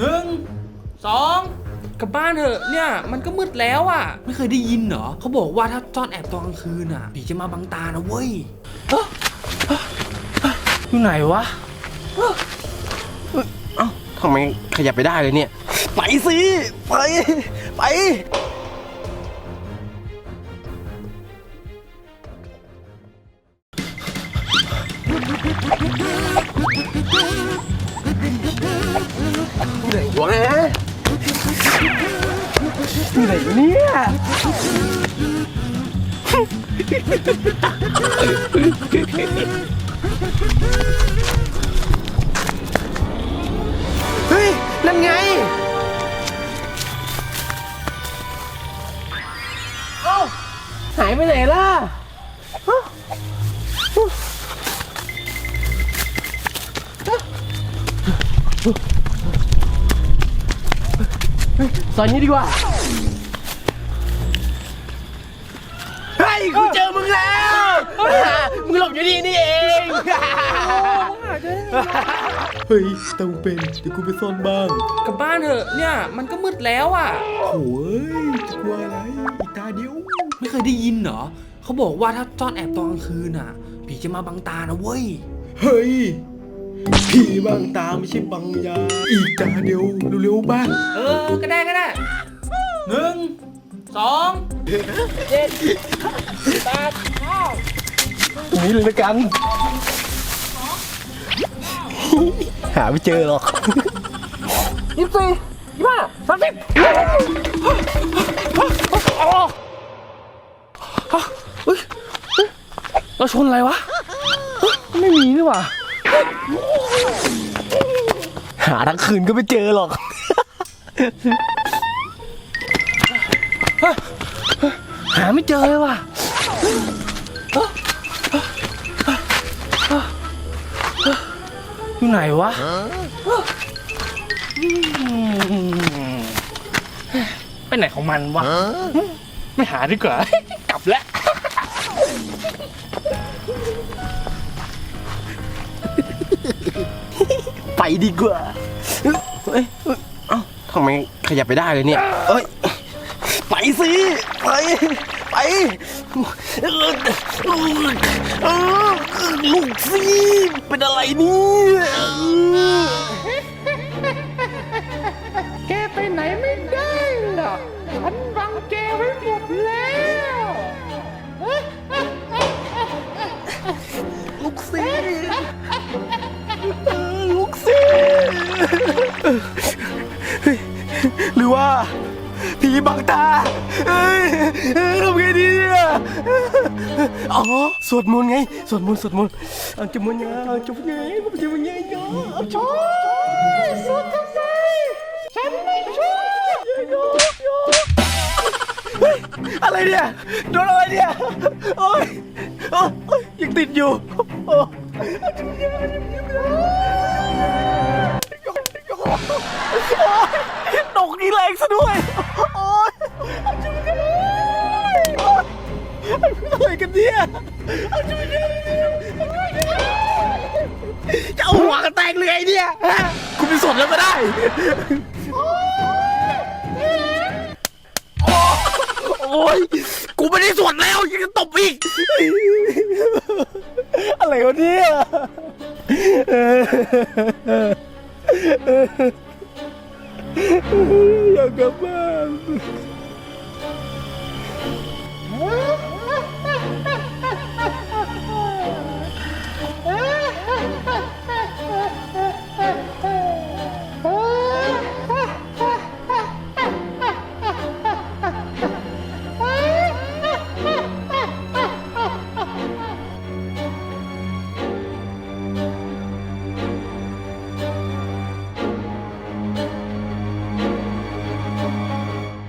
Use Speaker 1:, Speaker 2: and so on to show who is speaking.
Speaker 1: หนึ่งสองกลับบ้านเถอะเนี่ยมันก็มืดแล้วอะ ไม่เคยได้ยินเหรอเขาบอกว่าถ้าซ่อนแอบตอนกลางคืนอะผีจะมาบังตานะเว้ยเอ้อเอ้อเอ้ออยู่ไหนวะ
Speaker 2: เอ้าทำไมขยับไปได้เลยเนี่ย ไปสิไปไป ไหนวะอยู่ไหนเนี่ยเฮ้ย นั่นไง เอ้า หายไปไหนล่ะอ้ ซอยนี้ดีกว่า เฮ้ยกูเจอมึงแล้ว มึงหลบอยู่นี่นี่เอง เฮ้ยต้องเป็นเดี๋ยวกูไปซ่อนบ้าง
Speaker 1: กลับบ้านเถอะเนี่ยมันก็มืดแล้วอะ
Speaker 2: โอ้ยจะกลัวอะไร อีกตาเดียว
Speaker 1: ไม่เคยได้ยินเหรอเขาบอกว่าถ้าซ่อนแอบตอนกลางคืนอะ ผีจะมาบังตานะเว้ย
Speaker 2: เฮ้ย ผีบางตาไม่ใช่บางยา อีกตาเดียวเร็วๆบ้าง
Speaker 1: เออ ก็ได้ก็ได้หนึ่งสอง
Speaker 2: ตรงนี้เลยละกัน หาไม่เจอหรอกยี่สิบยี่ห้าสามสิบ
Speaker 1: เราชนอะไรวะ
Speaker 2: ไม่มีนี่หว่า หาทั้งคืนก็ไม่เจอหรอก
Speaker 1: หาไม่เจอเลยว่ะอยู่ไหนวะไปไหนของมันวะ ไม่หาดีกว่า กลับแล้ว
Speaker 2: ดีกว่าเอ้ยเอ้ยเอ้าทำไมขยับไปได้เลยเนี่ยเอ้ย ไปสิ ไป ไปเออเออลูกสิเป็นอะไรเนี่ย
Speaker 3: หรือว่า
Speaker 2: ผีบังตาเอ้ยเอ้ยทำไงดีเนี่ยอ๋อ สวดมนต์ไง สวดมนต์สวดมนต์อังจมุนยาอังจมุนยาอังจมุนยาโยอังจมุนย
Speaker 3: สุดทำไมฉันไม่ช่วย
Speaker 2: เฮ้ยอะไรเนี่ยโดนอะไรเนี่ยโอ้ยโอ้ยยังติดอยู่โอ้ยจุมไงจุมไง ตกนี่แรงซะด้วย โอ้ยอะไรกันเนี่ยจะเอาหัวกันแตกเลยไงเนี่ยฮะคุณไปสดแล้วก็ได้ โอ้ยกูไม่ได้สวดแล้วยังจะตบอีก อะไรวะเนี่ย Ai, acabado. Ah?